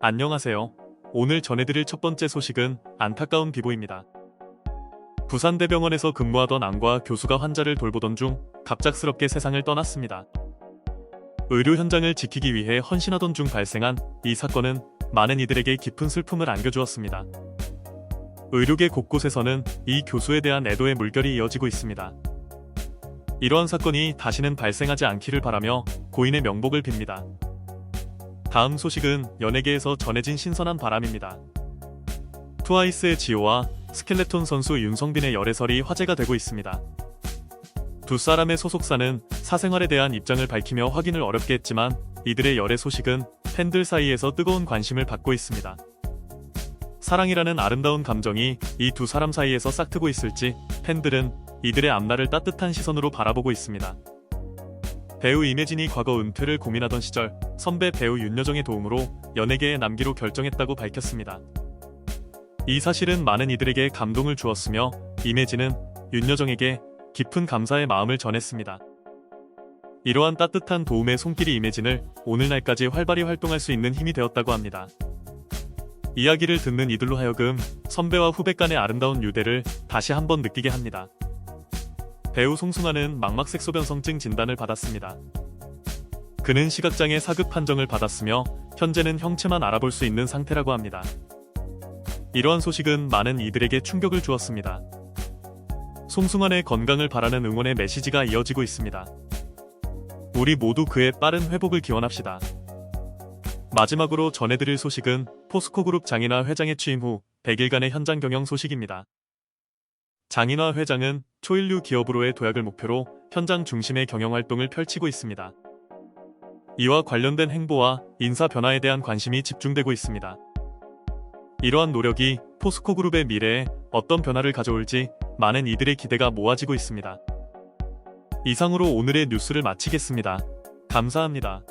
안녕하세요. 오늘 전해드릴 첫 번째 소식은 안타까운 비보입니다. 부산대병원에서 근무하던 안과 교수가 환자를 돌보던 중 갑작스럽게 세상을 떠났습니다. 의료 현장을 지키기 위해 헌신하던 중 발생한 이 사건은 많은 이들에게 깊은 슬픔을 안겨주었습니다. 의료계 곳곳에서는 이 교수에 대한 애도의 물결이 이어지고 있습니다. 이러한 사건이 다시는 발생하지 않기를 바라며 고인의 명복을 빕니다. 다음 소식은 연예계에서 전해진 신선한 바람입니다. 트와이스의 지호와 스켈레톤 선수 윤성빈의 열애설이 화제가 되고 있습니다. 두 사람의 소속사는 사생활에 대한 입장을 밝히며 확인을 어렵게 했지만 이들의 열애 소식은 팬들 사이에서 뜨거운 관심을 받고 있습니다. 사랑이라는 아름다운 감정이 이 두 사람 사이에서 싹트고 있을지 팬들은 이들의 앞날을 따뜻한 시선으로 바라보고 있습니다. 배우 임혜진이 과거 은퇴를 고민하던 시절 선배 배우 윤여정의 도움으로 연예계에 남기로 결정했다고 밝혔습니다. 이 사실은 많은 이들에게 감동을 주었으며 임혜진은 윤여정에게 깊은 감사의 마음을 전했습니다. 이러한 따뜻한 도움의 손길이 임혜진을 오늘날까지 활발히 활동할 수 있는 힘이 되었다고 합니다. 이야기를 듣는 이들로 하여금 선배와 후배 간의 아름다운 유대를 다시 한번 느끼게 합니다. 배우 송승환은 망막색소 변성증 진단을 받았습니다. 그는 시각장애 4급 판정을 받았으며 현재는 형체만 알아볼 수 있는 상태라고 합니다. 이러한 소식은 많은 이들에게 충격을 주었습니다. 송승환의 건강을 바라는 응원의 메시지가 이어지고 있습니다. 우리 모두 그의 빠른 회복을 기원합시다. 마지막으로 전해드릴 소식은 포스코그룹 장인화 회장의 취임 후 100일간의 현장 경영 소식입니다. 장인화 회장은 초일류 기업으로의 도약을 목표로 현장 중심의 경영 활동을 펼치고 있습니다. 이와 관련된 행보와 인사 변화에 대한 관심이 집중되고 있습니다. 이러한 노력이 포스코 그룹의 미래에 어떤 변화를 가져올지 많은 이들의 기대가 모아지고 있습니다. 이상으로 오늘의 뉴스를 마치겠습니다. 감사합니다.